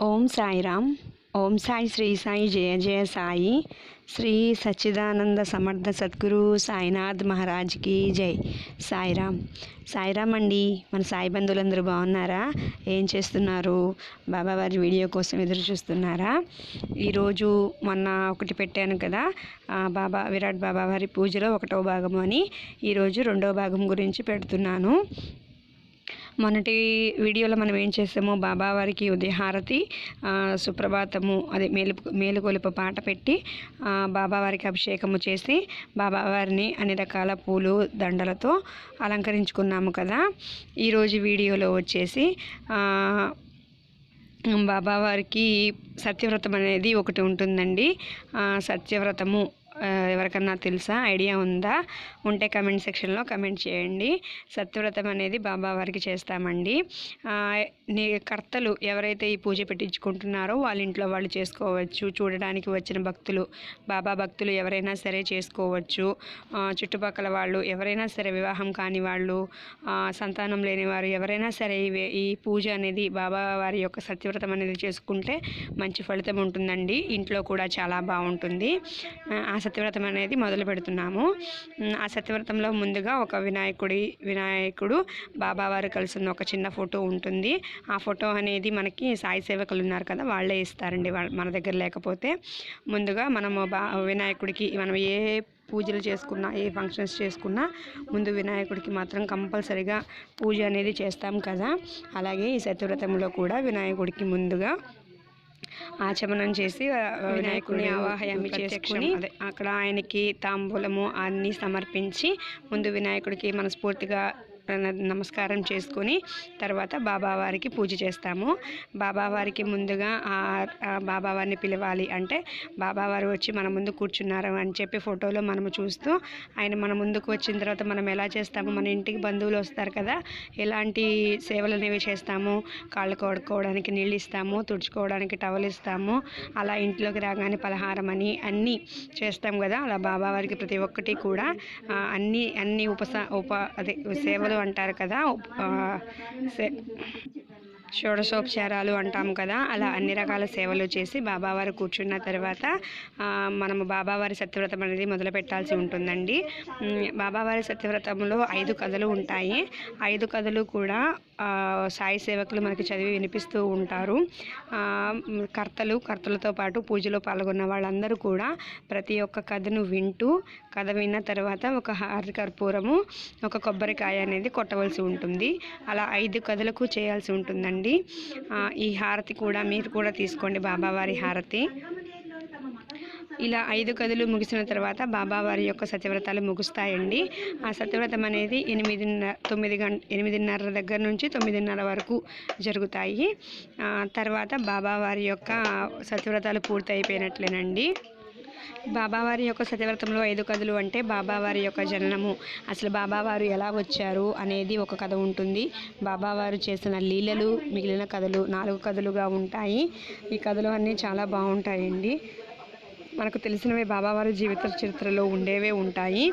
ఓం సాయిరామ్. ఓం సాయి శ్రీ సాయి జయ జయ సాయి. శ్రీ సచ్చిదానంద సమర్థ సద్గురు సాయినాథ్ మహారాజ్కి జై. సాయిరామ్. సాయిరామ్ అండి మన సాయి బంధువులందరూ బాగున్నారా? ఏం చేస్తున్నారు? బాబావారి వీడియో కోసం ఎదురు చూస్తున్నారా? ఈరోజు మొన్న ఒకటి పెట్టాను కదా బాబా విరాట్ బాబా వారి పూజలో ఒకటో భాగం అని. ఈరోజు రెండో భాగం గురించి పెడుతున్నాను. మొన్నటి వీడియోలో మనం ఏం చేసామో బాబావారికి ఉదయహారతి సుప్రభాతము అదే మేలు మేలుకొలుపు పాట పెట్టి బాబావారికి అభిషేకము చేసి బాబావారిని అన్ని రకాల పూలు దండలతో అలంకరించుకున్నాము కదా. ఈరోజు వీడియోలో వచ్చేసి బాబావారికి సత్యవ్రతం అనేది ఒకటి ఉంటుందండి. సత్యవ్రతము ఎవరికన్నా తెలుసా? ఐడియా ఉందా? ఉంటే కమెంట్ సెక్షన్లో కమెంట్ చేయండి. సత్యవ్రతం అనేది బాబా వారికి చేస్తామండి. కర్తలు ఎవరైతే ఈ పూజ పెట్టించుకుంటున్నారో వాళ్ళ ఇంట్లో వాళ్ళు చేసుకోవచ్చు. చూడడానికి వచ్చిన భక్తులు బాబా భక్తులు ఎవరైనా సరే చేసుకోవచ్చు. చుట్టుపక్కల వాళ్ళు ఎవరైనా సరే వివాహం కాని వాళ్ళు సంతానం లేని వారు ఎవరైనా సరే ఈ పూజ అనేది బాబా వారి యొక్క సత్యవ్రతం అనేది చేసుకుంటే మంచి ఫలితం ఉంటుందండి. ఇంట్లో కూడా చాలా బాగుంటుంది. ఆ సత్యవ్రతం అనేది మొదలు పెడుతున్నాము. ఆ సత్యవ్రతంలో ముందుగా ఒక వినాయకుడి వినాయకుడు బాబావారు కలిసి ఉన్న ఒక చిన్న ఫోటో ఉంటుంది. ఆ ఫోటో అనేది మనకి సాయి సేవకులు ఉన్నారు కదా వాళ్ళే ఇస్తారండి మన దగ్గర లేకపోతే. ముందుగా మనము బా వినాయకుడికి మనం ఏ పూజలు చేసుకున్నా ఏ ఫంక్షన్స్ చేసుకున్నా ముందు వినాయకుడికి మాత్రం కంపల్సరిగా పూజ అనేది చేస్తాం కదా. అలాగే ఈ సత్యవ్రతంలో కూడా వినాయకుడికి ముందుగా ఆచమనం చేసి వినాయకుడిని ఆవాహయామి చేసుకుని అక్కడ ఆయనకి తాంబూలము అన్నీ సమర్పించి ముందు వినాయకుడికి మనస్ఫూర్తిగా నమస్కారం చేసుకొని తర్వాత బాబావారికి పూజ చేస్తాము. బాబావారికి ముందుగా బాబావారిని పిలవాలి అంటే బాబావారు వచ్చి మన ముందు కూర్చున్నారు అని చెప్పి ఫోటోలో మనము చూస్తూ ఆయన మన ముందుకు వచ్చిన తర్వాత మనం ఎలా చేస్తాము? మన ఇంటికి బంధువులు వస్తారు కదా ఎలాంటి సేవలు అనేవి చేస్తాము? కాళ్ళు కొడుకోవడానికి నీళ్ళు ఇస్తాము తుడుచుకోవడానికి టవల్ ఇస్తాము అలా ఇంట్లోకి రాగానే పలహారం అని అన్నీ చేస్తాం కదా. అలా బాబావారికి ప్రతి ఒక్కటి కూడా అన్నీ అన్ని అన్ని ఉపస ఉప అదే సేవలు అంటారు కదా సే- షోడశోపచారాలు అంటాం కదా అలా అన్ని రకాల సేవలు చేసి బాబావారు కూర్చున్న తర్వాత మనము బాబావారి సత్యవ్రతం అనేది మొదలు పెట్టాల్సి ఉంటుందండి. బాబావారి సత్యవ్రతంలో ఐదు కథలు ఉంటాయి. ఐదు కథలు కూడా సాయి సేవకులు మనకి చదివి వినిపిస్తూ ఉంటారు. కర్తలు కర్తలతో పాటు పూజలో పాల్గొన్న వాళ్ళందరూ కూడా ప్రతి ఒక్క కథను వింటూ కథ విన్న తర్వాత ఒక హారతి కర్పూరము ఒక కొబ్బరికాయ అనేది కొట్టవలసి ఉంటుంది. అలా ఐదు కథలకు చేయాల్సి ఉంటుందండి. ఈ హారతి కూడా మీరు కూడా తీసుకోండి. బాబావారి హారతి. ఇలా ఐదు కథలు ముగిసిన తర్వాత బాబావారి యొక్క సత్యవ్రతాలు ముగుస్తాయండి. ఆ సత్యవ్రతం అనేది ఎనిమిదిన్నర తొమ్మిది గంట ఎనిమిదిన్నర దగ్గర నుంచి తొమ్మిదిన్నర వరకు జరుగుతాయి. తర్వాత బాబావారి యొక్క సత్యవ్రతాలు పూర్తి అయిపోయినట్లేనండి బాబావారి యొక్క సత్యవ్రతంలో ఐదు కథలు అంటే బాబావారి యొక్క జననము. అసలు బాబావారు ఎలా వచ్చారు అనేది ఒక కథ ఉంటుంది. బాబావారు చేసిన లీలలు మిగిలిన కథలు నాలుగు కథలుగా ఉంటాయి. ఈ కథలు అన్నీ చాలా బాగుంటాయండి. మనకు తెలిసినవే బాబావారి జీవిత చరిత్రలో ఉండేవే ఉంటాయి.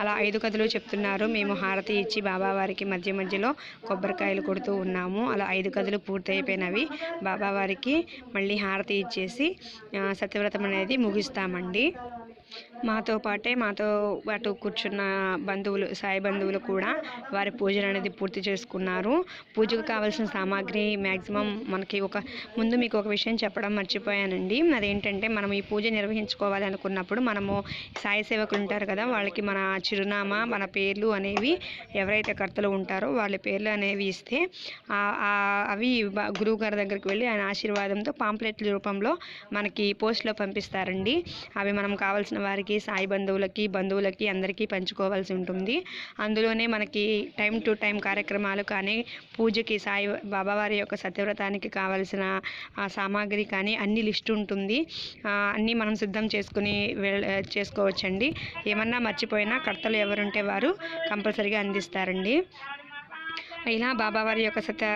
అలా ఐదు కథలు చెప్తున్నారు. మేము హారతి ఇచ్చి బాబావారికి మధ్య మధ్యలో కొబ్బరికాయలు కొడుతూ ఉన్నాము. అలా ఐదు కథలు పూర్తయిపోయినవి. బాబావారికి మళ్ళీ హారతి ఇచ్చేసి సత్యవ్రతం అనేది ముగిస్తామండి. మాతో పాటే మాతో పాటు కూర్చున్న బంధువులు సాయి బంధువులు కూడా వారి పూజలు అనేది పూర్తి చేసుకున్నారు. పూజకు కావాల్సిన సామాగ్రి మ్యాక్సిమం మనకి ఒక ముందు మీకు ఒక విషయం చెప్పడం మర్చిపోయానండి. అదేంటంటే మనం ఈ పూజ నిర్వహించుకోవాలి అనుకున్నప్పుడు మనము సాయి సేవకులు ఉంటారు కదా వాళ్ళకి మన చిరునామా మన పేర్లు అనేవి ఎవరైతే కర్తలు ఉంటారో వాళ్ళ పేర్లు అనేవి ఇస్తే అవి గురువు గారి దగ్గరికి వెళ్ళి ఆయన ఆశీర్వాదంతో పాంప్లెట్ల రూపంలో మనకి పోస్ట్లో పంపిస్తారండి. అవి మనం కావాల్సిన వారికి సాయి బంధువులకి బంధువులకి అందరికీ పంచుకోవాల్సి ఉంటుంది. అందులోనే మనకి టైం టు టైం కార్యక్రమాలు కానీ పూజకి సాయి బాబావారి యొక్క సత్యవ్రతానికి కావలసిన సామాగ్రి కానీ అన్ని లిస్ట్ ఉంటుంది. అన్నీ మనం సిద్ధం చేసుకుని చేసుకోవచ్చండి. ఏమన్నా మర్చిపోయినా కర్తలు ఎవరుంటే వారు కంపల్సరీగా అందిస్తారండి. ఇలా బాబావారి యొక్క సత్య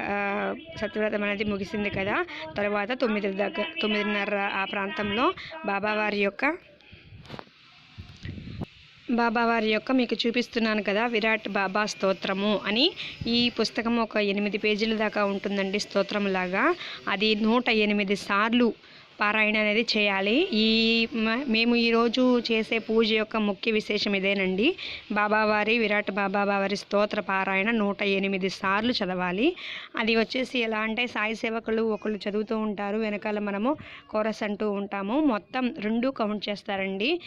సత్యవ్రతం అనేది ముగిసింది కదా. తర్వాత తొమ్మిది దగ్గర తొమ్మిదిన్నర ఆ ప్రాంతంలో బాబావారి యొక్క బాబా వారి యొక్క మీకు చూపిస్తున్నాను కదా విరాట్ బాబా స్తోత్రము అని. ఈ పుస్తకం ఒక ఎనిమిది పేజీల దాకా ఉంటుందండి స్తోత్రంలాగా అది నూట ఎనిమిది సార్లు పారాయణ అనేది చేయాలి. ఈ మ- మేము ఈరోజు చేసే పూజ యొక్క ముఖ్య విశేషం ఇదేనండి. బాబావారి విరాట్ బాబావారి స్తోత్ర పారాయణ నూట ఎనిమిది సార్లు చదవాలి. అది వచ్చేసి ఎలా అంటే సాయి సేవకులు ఒకళ్ళు చదువుతూ ఉంటారు. వెనకాల మనము కోరస్ అంటూ ఉంటాము. మొత్తం రెండు కౌంట్ చేస్తారండి.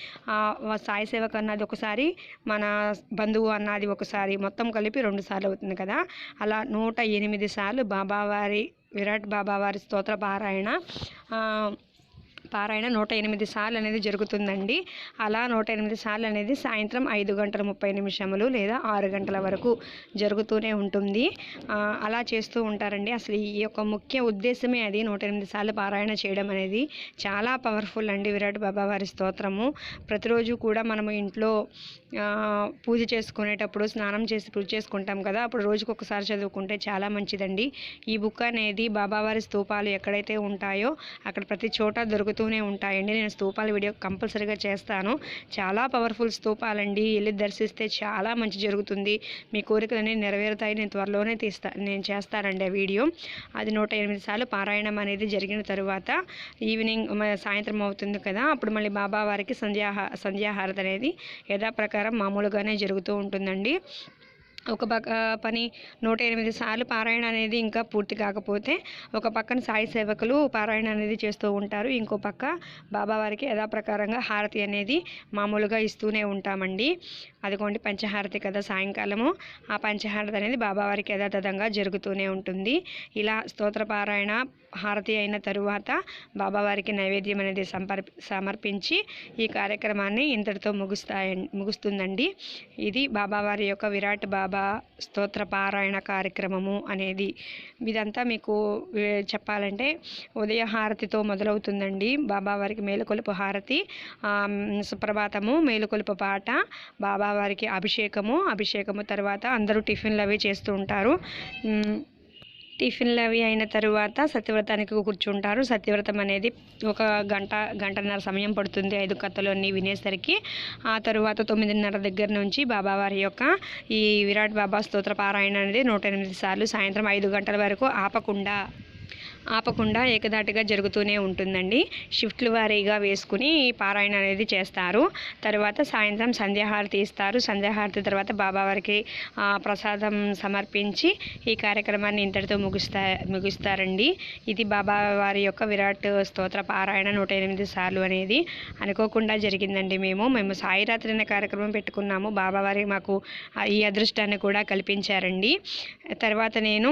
సాయి సేవకు అన్నది ఒకసారి మన బంధువు అన్నది ఒకసారి మొత్తం కలిపి రెండు సార్లు అవుతుంది కదా. అలా నూట ఎనిమిది సార్లు బాబావారి విరాట్ బాబావారి స్తోత్ర పారాయణ. పారాయణ నూట ఎనిమిది సార్లు అనేది జరుగుతుందండి. అలా నూట ఎనిమిది సార్లు అనేది సాయంత్రం ఐదు గంటల ముప్పై నిమిషములు లేదా ఆరు గంటల వరకు జరుగుతూనే ఉంటుంది. అలా చేస్తూ ఉంటారండి. అసలు ఈ యొక్క ముఖ్య ఉద్దేశమే అది. నూట ఎనిమిది సార్లు పారాయణ చేయడం అనేది చాలా పవర్ఫుల్ అండి విరాట్ బాబా వారి స్తోత్రము. ప్రతిరోజు కూడా మనము ఇంట్లో పూజ చేసుకునేటప్పుడు స్నానం చేసి పూజ చేసుకుంటాం కదా. అప్పుడు రోజుకు ఒకసారి చదువుకుంటే చాలా మంచిదండి. ఈ బుక్ అనేది బాబావారి స్తూపాలు ఎక్కడైతే ఉంటాయో అక్కడ ప్రతి చోట దొరుకుతూ వస్తూనే ఉంటాయండి. నేను స్తూపాల వీడియో కంపల్సరీగా చేస్తాను. చాలా పవర్ఫుల్ స్తూపాలండి. వెళ్ళి దర్శిస్తే చాలా మంచి జరుగుతుంది. మీ కోరికలన్నీ నెరవేరుతాయి. నేను త్వరలోనే తీస్తా నేను చేస్తానండి ఆ వీడియో. అది నూట ఎనిమిది సార్లు పారాయణం అనేది జరిగిన తరువాత ఈవినింగ్ సాయంత్రం అవుతుంది కదా అప్పుడు మళ్ళీ బాబా వారికి సంధ్యాహ సంధ్యాహారత అనేది యథాప్రకారం మామూలుగానే జరుగుతూ ఉంటుందండి. ఒక పక్క పని నూట ఎనిమిది సార్లు పారాయణ అనేది ఇంకా పూర్తి కాకపోతే ఒక పక్కన సాయి సేవకులు పారాయణ అనేది చేస్తూ ఉంటారు. ఇంకో పక్క బాబావారికి యథాప్రకారంగా హారతి అనేది మామూలుగా ఇస్తూనే ఉంటామండి. అదిగోండి పంచహారతి కదా సాయంకాలము. ఆ పంచహారతి అనేది బాబావారికి యథాతథంగా జరుగుతూనే ఉంటుంది. ఇలా స్తోత్ర పారాయణ హారతి అయిన తరువాత బాబావారికి నైవేద్యం అనేది సంపర్ సమర్పించి ఈ కార్యక్రమాన్ని ఇంతటితో ముగుస్తాయ ముగుస్తుందండి. ఇది బాబావారి యొక్క విరాట్ బాబా స్తోత్ర పారాయణ కార్యక్రమము అనేది. ఇదంతా మీకు చెప్పాలంటే ఉదయ హారతితో మొదలవుతుందండి. బాబావారికి మేలుకొలుపు హారతి సుప్రభాతము మేలుకొలుపు పాట బాబావారికి అభిషేకము అభిషేకము తర్వాత అందరూ టిఫిన్లు అవి చేస్తూ ఉంటారు. టిఫిన్లు అవి అయిన తరువాత సత్యవ్రతానికి కూర్చుంటారు. సత్యవ్రతం అనేది ఒక గంట గంటన్నర సమయం పడుతుంది ఐదు కథలు అన్నీ వినేసరికి. ఆ తరువాత తొమ్మిదిన్నర దగ్గర నుంచి బాబావారి యొక్క ఈ విరాట్ బాబా స్తోత్ర పారాయణ అనేది నూట ఎనిమిది సార్లు సాయంత్రం ఐదు గంటల వరకు ఆపకుండా ఆపకుండా ఏకదాటిగా జరుగుతూనే ఉంటుందండి. షిఫ్ట్లు వారీగా వేసుకుని పారాయణ అనేది చేస్తారు. తర్వాత సాయంత్రం సంధ్యాహారతి ఇస్తారు. సంధ్యాహారతి తర్వాత బాబావారికి ప్రసాదం సమర్పించి ఈ కార్యక్రమాన్ని ఇంతటితో ముగిస్తా ముగిస్తారండి. ఇది బాబా వారి యొక్క విరాట్ స్తోత్ర పారాయణ నూట ఎనిమిది సార్లు అనేది అనుకోకుండా జరిగిందండి మేము. మేము సాయిరాత్రి అనే కార్యక్రమం పెట్టుకున్నాము. బాబావారి మాకు ఈ అదృష్టాన్ని కూడా కల్పించారండి. తర్వాత నేను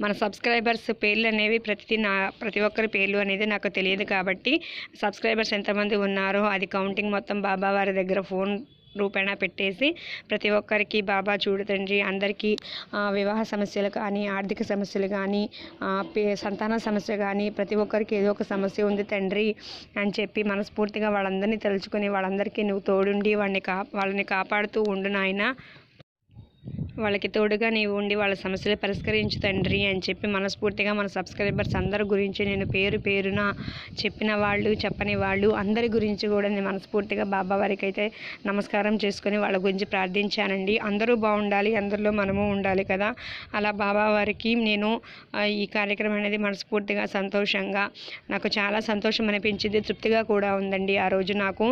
మన సబ్స్క్రైబర్స్ పేర్లు అనేవి ప్రతిదీ నా ప్రతి ఒక్కరి పేర్లు అనేది నాకు తెలియదు కాబట్టి సబ్స్క్రైబర్స్ ఎంతమంది ఉన్నారో అది కౌంటింగ్ మొత్తం బాబా వారి దగ్గర ఫోన్ రూపేణా పెట్టేసి ప్రతి ఒక్కరికి బాబా చూడు తండ్రి అందరికీ వివాహ సమస్యలు కానీ ఆర్థిక సమస్యలు కానీ పే- సంతాన సమస్య కానీ ప్రతి ఒక్కరికి ఏదో ఒక సమస్య ఉంది తండ్రి అని చెప్పి మనస్ఫూర్తిగా వాళ్ళందరినీ తలుచుకొని వాళ్ళందరికీ నువ్వు తోడుండి వాళ్ళని కా వాళ్ళని కాపాడుతూ ఉండు నాయన. వాళ్ళకి తోడుగా నీవు ఉండి వాళ్ళ సమస్యలు పరిష్కరించు తండ్రి అని చెప్పి మనస్ఫూర్తిగా మన సబ్స్క్రైబర్స్ అందరి గురించి నేను పేరు పేరున చెప్పిన వాళ్ళు చెప్పని వాళ్ళు అందరి గురించి కూడా నేను మనస్ఫూర్తిగా బాబా వారికి అయితే నమస్కారం చేసుకొని వాళ్ళ గురించి ప్రార్థించానండి. అందరూ బాగుండాలి అందరిలో మనము ఉండాలి కదా. అలా బాబా వారికి నేను ఈ కార్యక్రమం అనేది మనస్ఫూర్తిగా సంతోషంగా నాకు చాలా సంతోషం అనిపించింది తృప్తిగా కూడా ఉందండి ఆ రోజు నాకు.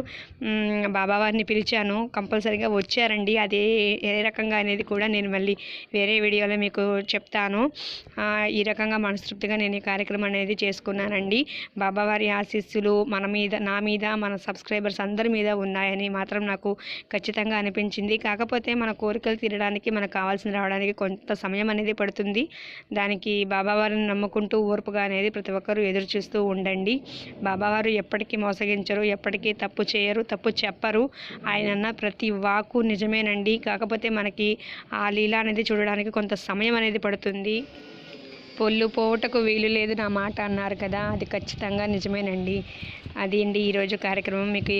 బాబావారిని బాబా వారిని పిలిచాను కంపల్సరీగా వచ్చారండి. అదే ఏ రకంగా అనేది కూడా నేను మళ్ళీ వేరే వీడియోలో మీకు చెప్తాను. ఈ రకంగా మనస్తృప్తిగా నేను ఈ కార్యక్రమం అనేది చేసుకున్నానండి. బాబావారి ఆశీస్సులు మన మీద నా మీద మన సబ్స్క్రైబర్స్ అందరి మీద ఉన్నాయని మాత్రం నాకు ఖచ్చితంగా అనిపించింది. కాకపోతే మన కోరికలు తీరడానికి మనకు కావాల్సిన రావడానికి కొంత సమయం అనేది పడుతుంది. దానికి బాబావారిని నమ్ముకుంటూ ఓర్పుగా అనేది ప్రతి ఒక్కరూ ఎదురు చూస్తూ ఉండండి. బాబావారు ఎప్పటికీ మోసగించరు ఎప్పటికీ తప్పు చేయరు తప్పు చెప్పరు. ఆయన ప్రతి వాకు నిజమేనండి. కాకపోతే మనకి ఆ ఆ లీల అనేది చూడడానికి కొంత సమయం అనేది పడుతుంది. పొల్లు పోవటకు వీలు లేదు నా మాట అన్నారు కదా అది ఖచ్చితంగా నిజమేనండి. అది అండి ఈరోజు కార్యక్రమం మీకు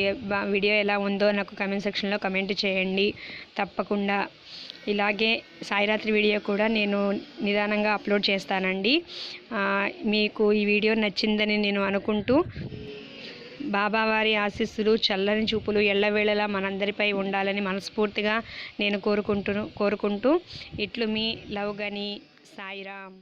వీడియో ఎలా ఉందో నాకు కమెంట్ సెక్షన్లో కమెంట్ చేయండి. తప్పకుండా. ఇలాగే సాయిరాత్రి వీడియో కూడా నేను నిదానంగా అప్లోడ్ చేస్తానండి. మీకు ఈ వీడియో నచ్చిందని నేను అనుకుంటూ బాబావారి ఆశీస్సులు చల్లని చూపులు ఎల్లవేళలా మనందరిపై ఉండాలని మనస్ఫూర్తిగా నేను కోరుకుంటూ కోరుకుంటూ ఇట్లు మీ లవ్ గని సాయిరామ్.